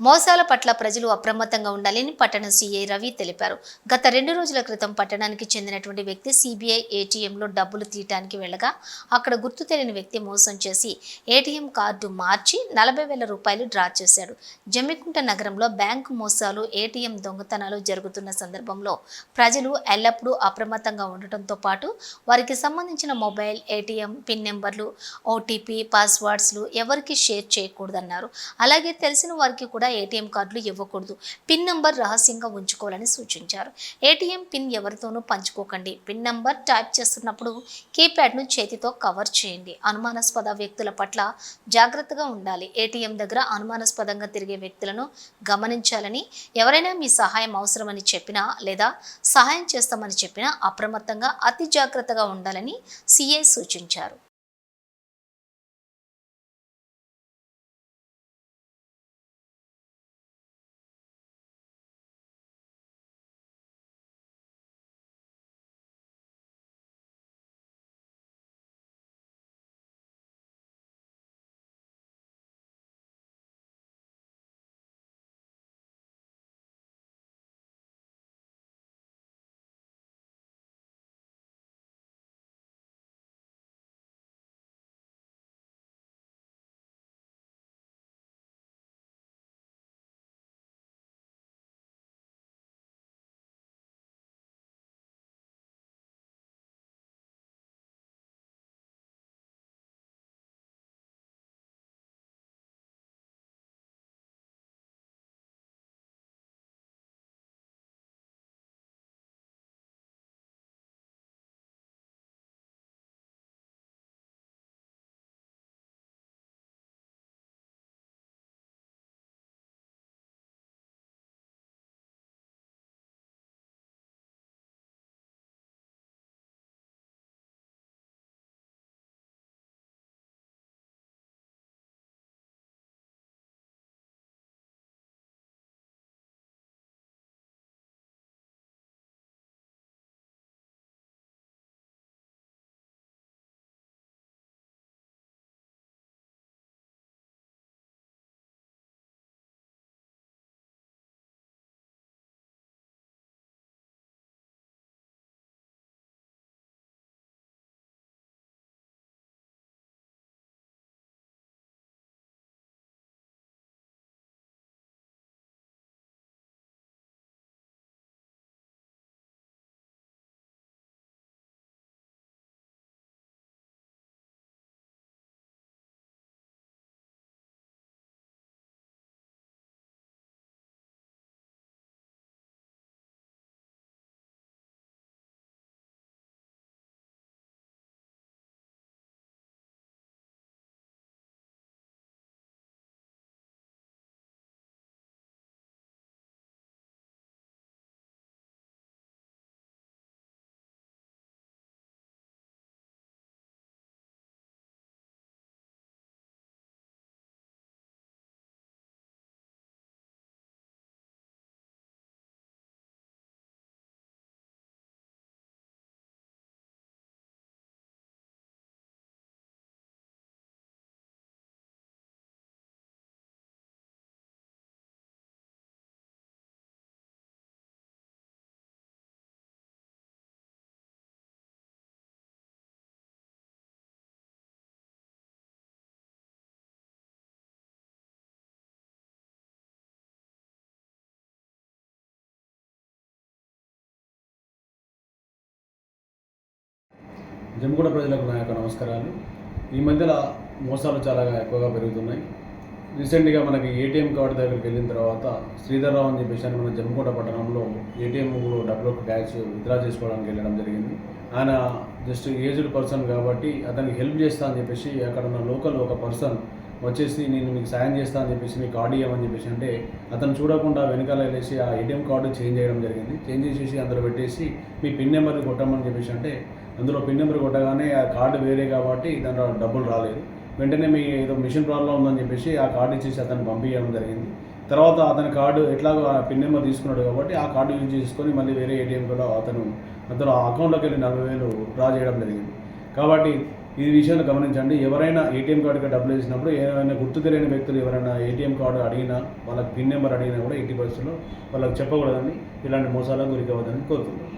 మోసాల పట్ల ప్రజలు అప్రమత్తంగా ఉండాలని పట్టణ సీఐ రవి తెలిపారు. గత రెండు రోజుల క్రితం పట్టణానికి చెందినటువంటి వ్యక్తి సిబిఐ ఏటీఎంలో డబ్బులు తీయటానికి వెళ్ళగా అక్కడ గుర్తు తెలియని వ్యక్తి మోసం చేసి ఏటీఎం కార్డు మార్చి నలభై వేల రూపాయలు డ్రా చేశాడు. జమ్మికుంట నగరంలో బ్యాంకు మోసాలు ఏటీఎం దొంగతనాలు జరుగుతున్న సందర్భంలో ప్రజలు ఎల్లప్పుడూ అప్రమత్తంగా ఉండటంతో పాటు వారికి సంబంధించిన మొబైల్ ఏటీఎం పిన్ నెంబర్లు ఓటీపీ పాస్వర్డ్స్లు ఎవరికి షేర్ చేయకూడదన్నారు. అలాగే తెలిసిన వారికి కూడా ఏటీఎం కార్డులు ఇవ్వకూడదు. పిన్ నంబర్ రహస్యంగా ఉంచుకోవాలని సూచించారు. ఏటీఎం పిన్ ఎవరితోనూ పంచుకోకండి. పిన్ నంబర్ టైప్ చేస్తున్నప్పుడు కీప్యాడ్ను చేతితో కవర్ చేయండి. అనుమానాస్పద వ్యక్తుల పట్ల జాగ్రత్తగా ఉండాలి. ఏటీఎం దగ్గర అనుమానాస్పదంగా తిరిగే వ్యక్తులను గమనించాలని ఎవరైనా మీ సహాయం అవసరమని చెప్పినా లేదా సహాయం చేస్తామని చెప్పినా అప్రమత్తంగా అతి జాగ్రత్తగా ఉండాలని సిఐ సూచించారు. జమ్మిగూడ ప్రజలకు నా యొక్క నమస్కారాలు. ఈ మధ్యలో మోసాలు చాలా ఎక్కువగా పెరుగుతున్నాయి. రీసెంట్గా మనకి ఏటీఎం కార్డు దగ్గరికి వెళ్ళిన తర్వాత శ్రీధర్రావు అని చెప్పేసి మన జమ్మిగూడ పట్టణంలో ఏటీఎంలో డబ్బులు క్యాష్ విత్డ్రా చేసుకోవడానికి వెళ్ళడం జరిగింది. ఆయన జస్ట్ ఏజ్డ్ పర్సన్ కాబట్టి అతనికి హెల్ప్ చేస్తా అని చెప్పేసి అక్కడ ఉన్న లోకల్ ఒక పర్సన్ వచ్చేసి నేను మీకు సాయం చేస్తా అని చెప్పేసి మీకు కార్డు ఇవ్వమని చెప్పేసి అంటే అతను చూడకుండా వెనకాల వెళ్ళేసి ఆ ఏటీఎం కార్డు చేంజ్ చేయడం జరిగింది. చేంజ్ చేసేసి అందులో పెట్టేసి మీ పిన్ నెంబర్ కొట్టమని చెప్పేసి అంటే అందులో పిన్ నెంబర్ కొట్టగానే ఆ కార్డు వేరే కాబట్టి దాంట్లో డబ్బులు రాలేదు. వెంటనే మీ ఏదో మిషన్ ప్రాబ్లం ఉందని చెప్పేసి ఆ కార్డు ఇచ్చేసి అతను పంపించడం జరిగింది. తర్వాత అతని కార్డు ఎట్లాగో ఆ పిన్ నెంబర్ తీసుకున్నాడు కాబట్టి ఆ కార్డు యూజ్ చేసుకొని మళ్ళీ వేరే ఏటీఎం కూడా అతను అతను ఆ అకౌంట్లోకి వెళ్ళి నలభై వేలు డ్రా చేయడం జరిగింది. కాబట్టి ఈ విషయాన్ని గమనించండి. ఎవరైనా ఏటీఎం కార్డుకి డబ్బులు వేసినప్పుడు ఏమైనా గుర్తు తెలియని వ్యక్తులు ఎవరైనా ఏటీఎం కార్డు అడిగినా వాళ్ళకి పిన్ నెంబర్ అడిగినా కూడా ఎట్టి పరిస్థితుల్లో వాళ్ళకి చెప్పకూడదని ఇలాంటి మోసాలకు గురికి కావద్దని కోరుతున్నాను